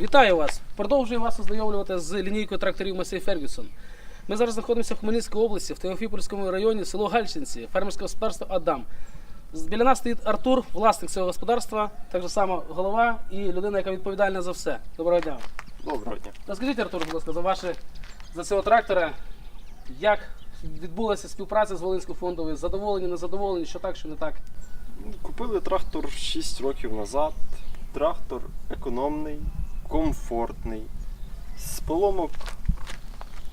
Вітаю вас! Продовжую вас ознайомлювати з лінійкою тракторів Масей Фергюсон. Ми зараз знаходимося в Хмельницькій області, в Теофіпольському районі, село Гальчинці, фермерське господарство Адам. Біля нас стоїть Артур, власник цього господарства, так же само голова і людина, яка відповідальна за все. Доброго дня. Доброго дня. Розкажіть, Артур, будь ласка, за ваше за цього трактора, як відбулася співпраця з Волинською фондовою, задоволені, незадоволені, що так, що не так. Купили трактор 6 років назад. Трактор економний, комфортний. З поломок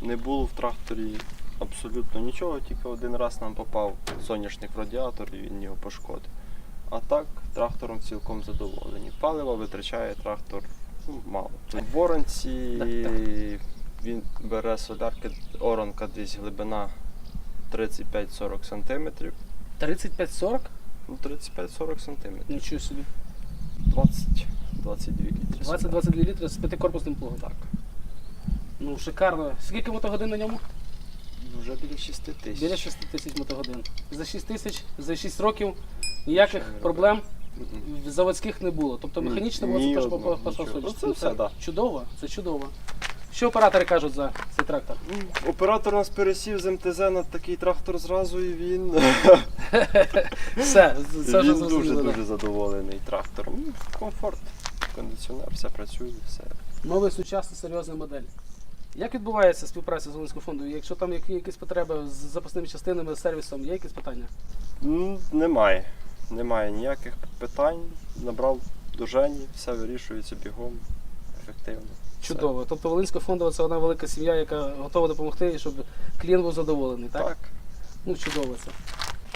не було в тракторі абсолютно нічого, тільки один раз нам попав соняшник в радіатор і він його пошкодив. А так, трактором цілком задоволені. Паливо витрачає трактор ну, мало. В воронці він бере солярки, оранка десь глибина 35-40 см. 35-40? Ну, 35-40 сантиметрів. Нічого собі. 20-22 літри. 20-22 літри з п'ятикорпусним плугом. Так. Ну, шикарно. Скільки мотогодин на ньому? Вже біля 6 тисяч. Біля 6 тисяч мотогодин. За 6 тисяч, за 6 років ніяких не проблем Мгм. заводських не було. Тобто Ні, механічно було це теж одного, по- по- нічого. по- Ну, це Ну, все, да. Чудово, це чудово. Що оператори кажуть за цей трактор? Ну, Оператор нас пересів з МТЗ на такий трактор зразу і він, Все, це вже він зрозуміло. дуже да. дуже задоволений трактором. Ну, Комфорт, кондиціонер, все працює, все. Новий сучасний серйозний модель. Як відбувається співпраця з Волинською фондом? Якщо там які, якісь потреби з запасними частинами, з сервісом, є якісь питання? Ну, немає. Немає ніяких питань. Набрав до Жені, все вирішується бігом, ефективно. Все. Чудово. Тобто Волинська фондова це одна велика сім'я, яка готова допомогти, щоб клієнт був задоволений, так? Так. Ну, чудово це.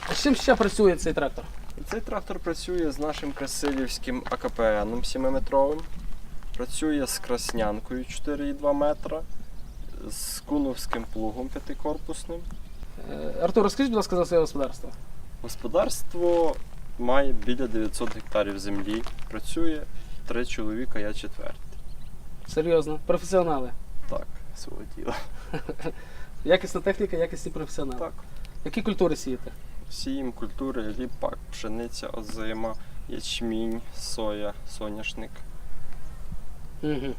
А з чим ще працює цей трактор? Цей трактор працює з нашим красилівським АКПН 7-метровим. Працює з краснянкою 4,2 метра, з куновським плугом п'ятикорпусним. Е, Артур, розкажіть, будь ласка, за своє господарство. Господарство має біля 900 гектарів землі. Працює три чоловіка, я четвертий. Серйозно, професіонали. Так, свого діла. Якісна техніка, якісні професіонали. Так. Які культури сієте? Сіємо культури, ріпак, пшениця, озима, ячмінь, соя, соняшник. Угу.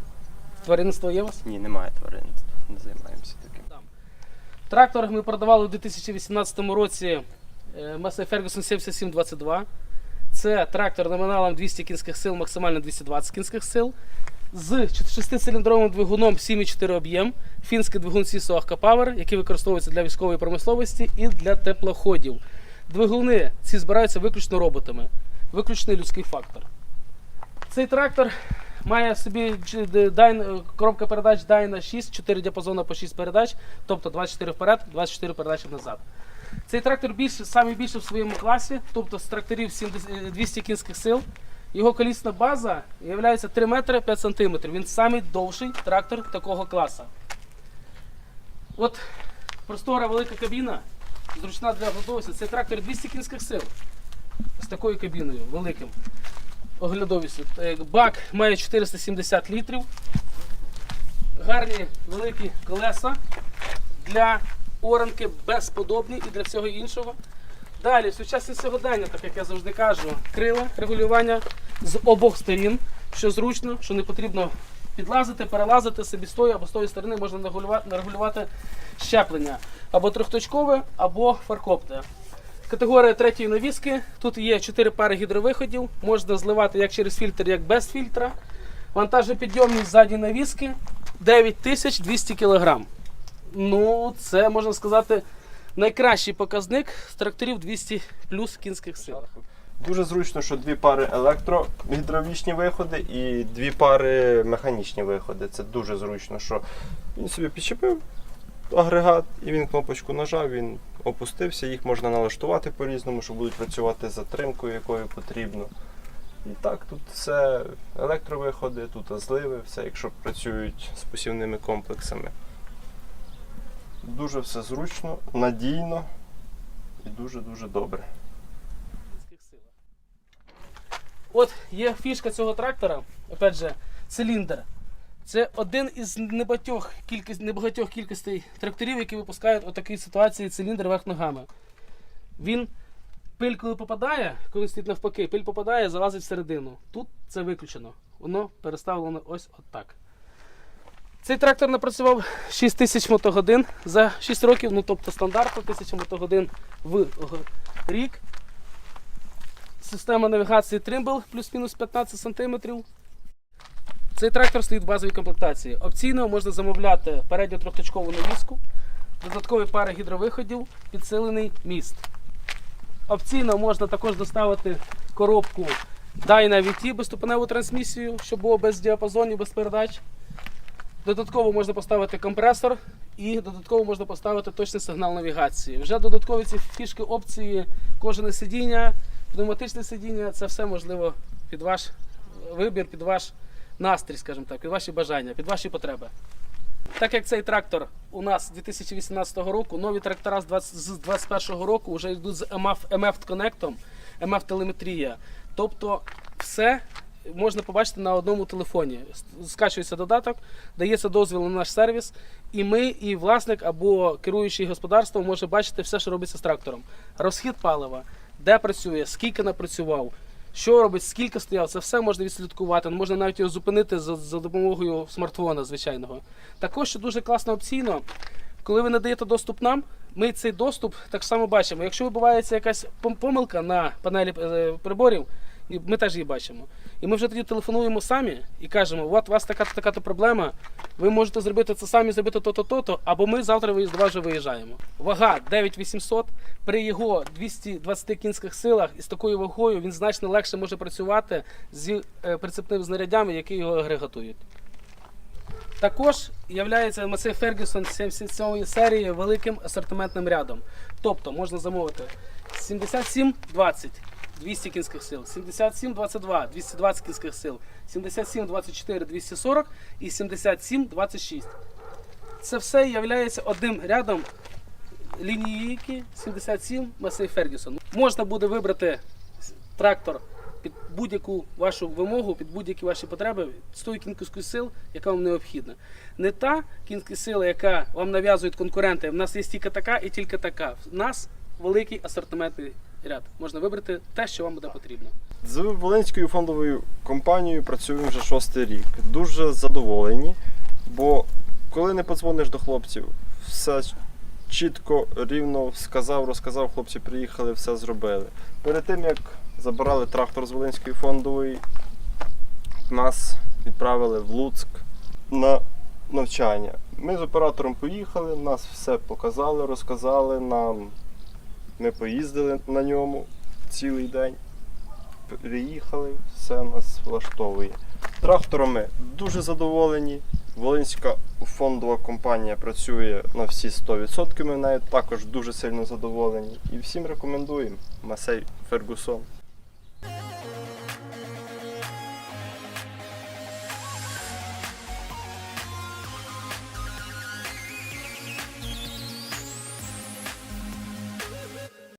Тваринництво є у вас? Ні, немає тваринництва, не займаємося таким. Трактор ми продавали у 2018 році е, Massey Ferguson 7722. Це трактор номіналом 200 кінських сил, максимально 220 кінських сил. З 6-циліндровим двигуном 7,4 об'єм, фінський двигун Ahka Power, який використовується для військової промисловості і для теплоходів. Двигуни ці збираються виключно роботами, виключний людський фактор. Цей трактор має собі Dyna- коробка передач Dyna 6, 4 діапазони по 6 передач, тобто 24 вперед, 24 передачі назад. Цей трактор більше, в своєму класі, тобто з тракторів 70 е, 200 кінських сил. Його колісна база є 3 метри 5 сантиметрів. Він самий довший трактор такого класу. От простора велика кабіна, зручна для готовності. Цей трактор 200 кінських сил. З такою кабіною великим оглядовістю. Бак має 470 літрів. Гарні великі колеса для оранки безподобні і для всього іншого. Далі, сучасне сьогодення, так як я завжди кажу, крила, регулювання з обох сторін, що зручно, що не потрібно підлазити, перелазити собі з тої або з тої сторони можна нарегулювати щеплення або трьохточкове, або фаркопте. Категорія третьої навіски. Тут є 4 пари гідровиходів. Можна зливати як через фільтр, як без фільтра. Вантажопідйомність задньої навіски 9200 кг. Ну, це можна сказати найкращий показник з тракторів 200 плюс кінських сил. Дуже зручно, що дві пари електрогідравлічні виходи і дві пари механічні виходи. Це дуже зручно, що він собі підчепив агрегат і він кнопочку нажав, він опустився, їх можна налаштувати по-різному, що будуть працювати з затримкою, якою потрібно. І так, тут все електровиходи, тут зливи, все, якщо працюють з посівними комплексами. Дуже все зручно, надійно і дуже-дуже добре. кінських силах. От є фішка цього трактора, опять же, циліндр. Це один із небагатьох кількість, небагатьох кількостей тракторів, які випускають у такій ситуації циліндр верх ногами. Він пиль, коли попадає, коли стоїть навпаки, пиль попадає, залазить всередину. Тут це виключено. воно переставлено ось отак. Цей трактор напрацював 6 тисяч мотогодин за 6 років, ну тобто стандартно 1000 мотогодин в рік. Система навігації Trimble плюс-мінус 15 см. Цей трактор стоїть в базовій комплектації. Опційно можна замовляти передню трьохточкову навіску, додаткові пари гідровиходів, підсилений міст. Опційно можна також доставити коробку Dyna VT безступеневу трансмісію, щоб було без діапазонів, без передач. Додатково можна поставити компресор і додатково можна поставити точний сигнал навігації. Вже додаткові ці фішки опції, кожне сидіння, пневматичне сидіння це все можливо під ваш вибір, під ваш настрій, скажімо так, під ваші бажання, під ваші потреби. Так як цей трактор у нас 2018 року, нові трактора з 2021 року вже йдуть з MF, MF Connect, MF телеметрія. Тобто все можна побачити на одному телефоні. Скачується додаток, дається дозвіл на наш сервіс, і ми, і власник або керуючий господарством може бачити все, що робиться з трактором. Розхід палива, де працює, скільки напрацював, що робить, скільки стояв, це все можна відслідкувати. Можна навіть його зупинити за, за допомогою смартфона звичайного. Також що дуже класно опційно, коли ви надаєте доступ нам, ми цей доступ так само бачимо. Якщо відбувається якась помилка на панелі е, приборів, і ми теж її бачимо. І ми вже тоді телефонуємо самі і кажемо, от у вас така така проблема, ви можете зробити це самі, зробити то-то, то-то, або ми завтра виїзд- вже виїжджаємо. Вага 9800, при його 220 кінських силах і з такою вагою він значно легше може працювати з е, прицепними знаряддями, які його агрегатують. Також є Massey Ferguson 77 серії великим асортиментним рядом. Тобто можна замовити 7720 200 кінських сил, 7722 220 кінських сил, 7724 240 і 7726. Це все є одним рядом лінійки 77 Massey Ferguson. Можна буде вибрати трактор під будь-яку вашу вимогу, під будь-які ваші потреби з тою кількістю сил, яка вам необхідна. Не та кількість сили, яка вам нав'язують конкуренти. У нас є тільки така і тільки така. У нас великий асортиментний ряд. Можна вибрати те, що вам буде потрібно. З Волинською фондовою компанією працюємо вже шостий рік. Дуже задоволені, бо коли не подзвониш до хлопців, все чітко, рівно сказав, розказав, хлопці приїхали, все зробили. Перед тим як забирали трактор з Волинської фондової, нас відправили в Луцьк на навчання. Ми з оператором поїхали, нас все показали, розказали нам. Ми поїздили на ньому цілий день приїхали, все нас влаштовує. Тракторами дуже задоволені. Волинська фондова компанія працює на всі 100%. Ми нею також дуже сильно задоволені. І всім рекомендуємо Масей Фергусон.